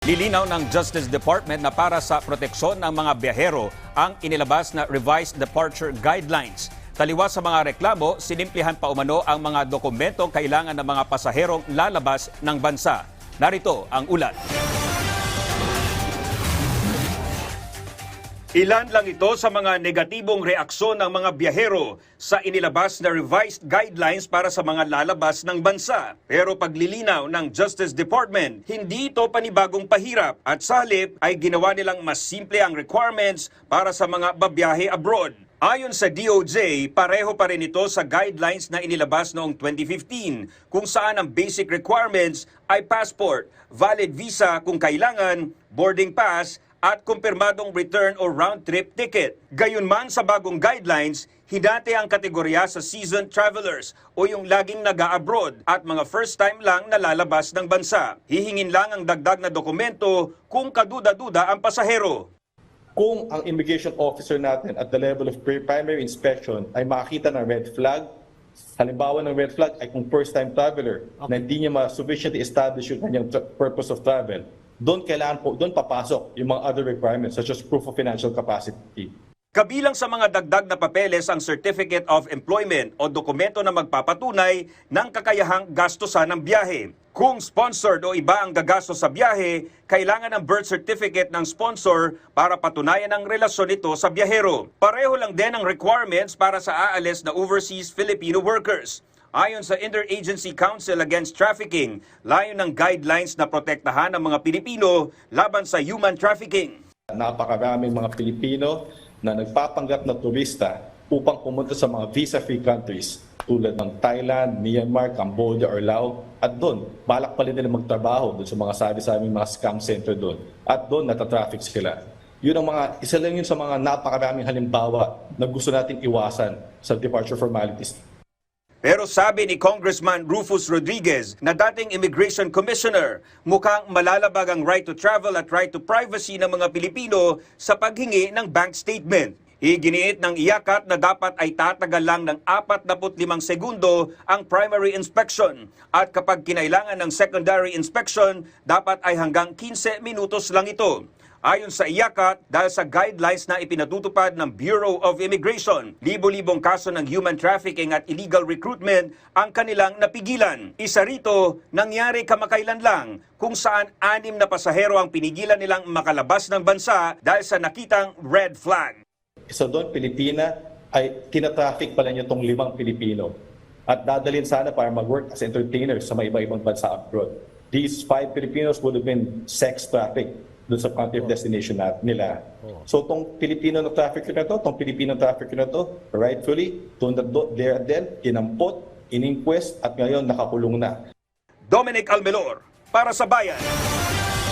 Lilinaw ng Justice Department na para sa proteksyon ng mga biyahero ang inilabas na Revised Departure Guidelines. Taliwas sa mga reklamo, sinimplihan pa umano ang mga dokumentong kailangan ng mga pasaherong lalabas ng bansa. Narito ang ulat. Ilan lang ito sa mga negatibong reaksyon ng mga biyahero sa inilabas na revised guidelines para sa mga lalabas ng bansa. Pero paglilinaw ng Justice Department, hindi ito panibagong pahirap at sa halip ay ginawa nilang mas simple ang requirements para sa mga babiyahe abroad. Ayon sa DOJ, pareho pa rin ito sa guidelines na inilabas noong 2015 kung saan ang basic requirements ay passport, valid visa kung kailangan, boarding pass, at kumpirmadong return o round-trip ticket. Gayunman sa bagong guidelines, hidate ang kategorya sa seasoned travelers o yung laging nag-abroad at mga first time lang nalalabas ng bansa. Hihingin lang ang dagdag na dokumento kung kaduda-duda ang pasahero. kung ang immigration officer natin at the level of pre- primary inspection ay makakita ng red flag, halimbawa ng red flag ay kung first-time traveler na hindi niya ma-sufficiently establish yung kanyang tra- purpose of travel, doon kailangan po, doon papasok yung mga other requirements such as proof of financial capacity. Kabilang sa mga dagdag na papeles ang Certificate of Employment o dokumento na magpapatunay ng kakayahang gastusan ng biyahe. Kung sponsored o iba ang gagastos sa biyahe, kailangan ng birth certificate ng sponsor para patunayan ang relasyon nito sa biyahero. Pareho lang din ang requirements para sa aalis na overseas Filipino workers. Ayon sa Interagency Council Against Trafficking, layo ng guidelines na protektahan ang mga Pilipino laban sa human trafficking. Napakaraming mga Pilipino na nagpapanggap na turista upang pumunta sa mga visa-free countries tulad ng Thailand, Myanmar, Cambodia, or Laos. At doon, balak pa rin nila magtrabaho doon sa mga sabi-sabi mga scam center doon. At doon, natatraffic sila. Yun ang mga, isa lang yun sa mga napakaraming halimbawa na gusto nating iwasan sa departure formalities Pero sabi ni Congressman Rufus Rodriguez na dating Immigration Commissioner, mukhang malalabag ang right to travel at right to privacy ng mga Pilipino sa paghingi ng bank statement. Iginiit ng iyakat na dapat ay tatagal lang ng 45 segundo ang primary inspection at kapag kinailangan ng secondary inspection, dapat ay hanggang 15 minutos lang ito. Ayon sa iyakat, dahil sa guidelines na ipinatutupad ng Bureau of Immigration, libo-libong kaso ng human trafficking at illegal recruitment ang kanilang napigilan. Isa rito, nangyari kamakailan lang kung saan anim na pasahero ang pinigilan nilang makalabas ng bansa dahil sa nakitang red flag. Isa doon, Pilipina, ay tinatraffic pala niya itong limang Pilipino. At dadalhin sana para mag-work as entertainers sa mga iba-ibang bansa abroad. These five Filipinos would have been sex trafficked doon sa country of destination na, nila. So itong Pilipino na trafficker na to, itong Pilipino trafficker na to, rightfully, doon na do, there and then, inampot, in-inquest, at ngayon nakakulong na. Dominic Almelor, para sa Bayan.